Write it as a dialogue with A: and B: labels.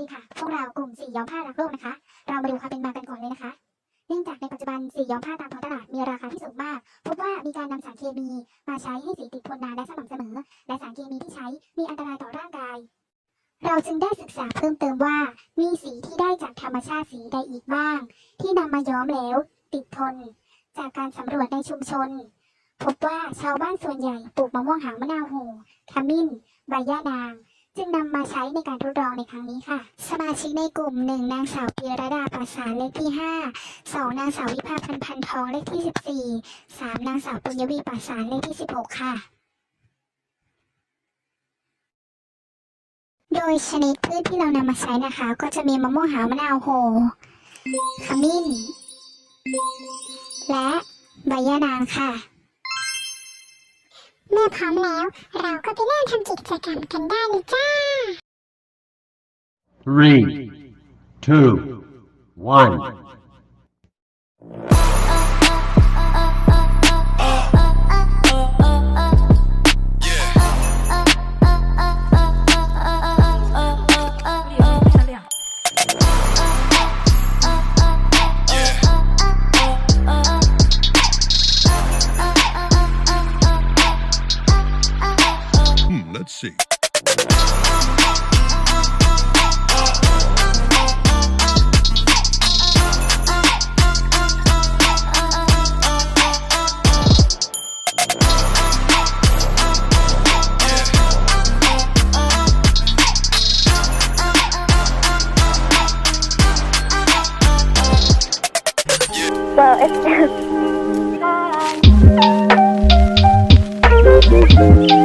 A: ดีค่ะ พวกเรากลุ่มสีย้อมผ้ารักโลกนะคะ เรามาดูความเป็นมากันก่อนเลยนะคะ เนื่องจากในปัจจุบันสีย้อมผ้าตามท้องตลาดมีราคาที่สูงมาก พบว่ามีการนำสารเคมีมาใช้ให้สีติดทนนานและสม่ำเสมอ และสารเคมีที่ใช้มีอันตรายต่อร่างกาย เราจึงได้ศึกษาเพิ่มเติมว่า มีสีที่ได้จากธรรมชาติสีใดอีกบ้าง ที่นำมาย้อมแล้ว ติดทน จากการสำรวจในชุมชน พบว่าชาวบ้านส่วนใหญ่ปลูกมะม่วงหางมะนาวโหขมิ้น ใบย่านาง จึงนำมาใช้ในการทดลองในครั้งนี้ค่ะ สมาชิกในกลุ่มหนึ่งนางสาวปีรดาประสานเลขที่ห้าสองนางสาววิภาพันธ์พันทองเลขที่สิบสี่สามนางสาวปุญญวีประสานเลขที่สิบหกค่ะโดยชนิดพืชที่เรานำมาใช้นะคะ ก็จะมีมะม่วงหาวมะนาวโหขมิ้น และใบย่านางค่ะ
B: เมื่อพร้อมแล้ว เราก็ไปเริ่มทำกิจกรรมกันได้เลยจ้า
C: Three, two, one.
D: Let's see.
E: Well, it's just.